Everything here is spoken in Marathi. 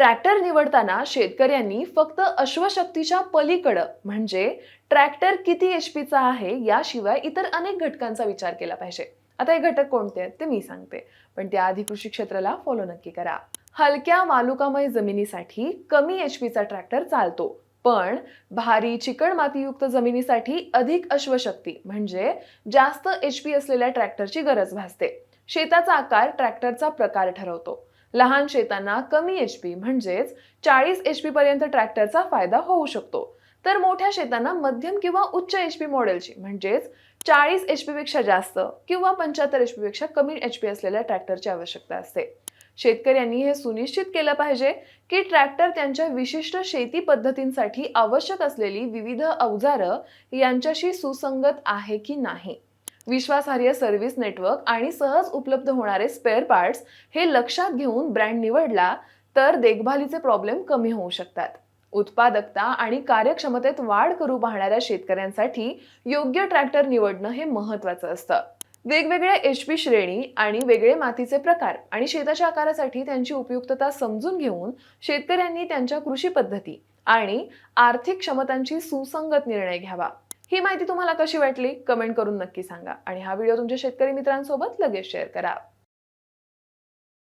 ट्रॅक्टर निवडताना शेतकऱ्यांनी फक्त अश्वशक्तीच्या पलीकडं म्हणजे ट्रॅक्टर किती एच पीचा आहे याशिवाय इतर अनेक घटकांचा विचार केला पाहिजे. आता हे घटक कोणते आहेत ते मी सांगते. पण त्याआधी कृषी क्षेत्राला फॉलो नक्की करा. हलक्या वालुकामय जमिनीसाठी कमी एच पीचा ट्रॅक्टर चालतो. पण भारी चिकण मातीयुक्त जमिनीसाठी अधिक अश्वशक्ती म्हणजे जास्त एच पी असलेल्या ट्रॅक्टरची गरज भासते. शेताचा आकार ट्रॅक्टरचा प्रकार ठरवतो. लहान शेतांना कमी एच पी म्हणजेच चाळीस एच पी पर्यंत ट्रॅक्टरचा फायदा होऊ शकतो. तर मोठ्या शेतांना मध्यम किंवा उच्च एच पी मॉडेलची म्हणजेच चाळीस एच पीपेक्षा जास्त किंवा पंच्याहत्तर एच पीपेक्षा कमी एच पी असलेल्या ट्रॅक्टरची आवश्यकता असते. शेतकऱ्यांनी हे सुनिश्चित केलं पाहिजे की ट्रॅक्टर त्यांच्या विशिष्ट शेती पद्धतींसाठी आवश्यक असलेली विविध अवजारं यांच्याशी सुसंगत आहे की नाही. विश्वासार्ह सर्व्हिस नेटवर्क आणि सहज उपलब्ध होणारे स्पेअर पार्ट्स हे लक्षात घेऊन ब्रँड निवडला तर देखभालीचे प्रॉब्लेम कमी होऊ शकतात. उत्पादकता आणि कार्यक्षमतेत वाढ करू पाहणाऱ्या शेतकऱ्यांसाठी योग्य ट्रॅक्टर निवडणं हे महत्वाचं असतं. वेगवेगळ्या एच पी श्रेणी आणि वेगळे मातीचे प्रकार आणि शेताच्या आकारासाठी त्यांची उपयुक्तता समजून घेऊन शेतकऱ्यांनी त्यांच्या कृषी पद्धती आणि आर्थिक क्षमतांची सुसंगत निर्णय घ्यावा. ही माहिती तुम्हाला कशी वाटली? कमेंट करून नक्की सांगा. आणि हा व्हिडिओ तुमच्या शेतकरी मित्रांसोबत लगेच शेअर करा.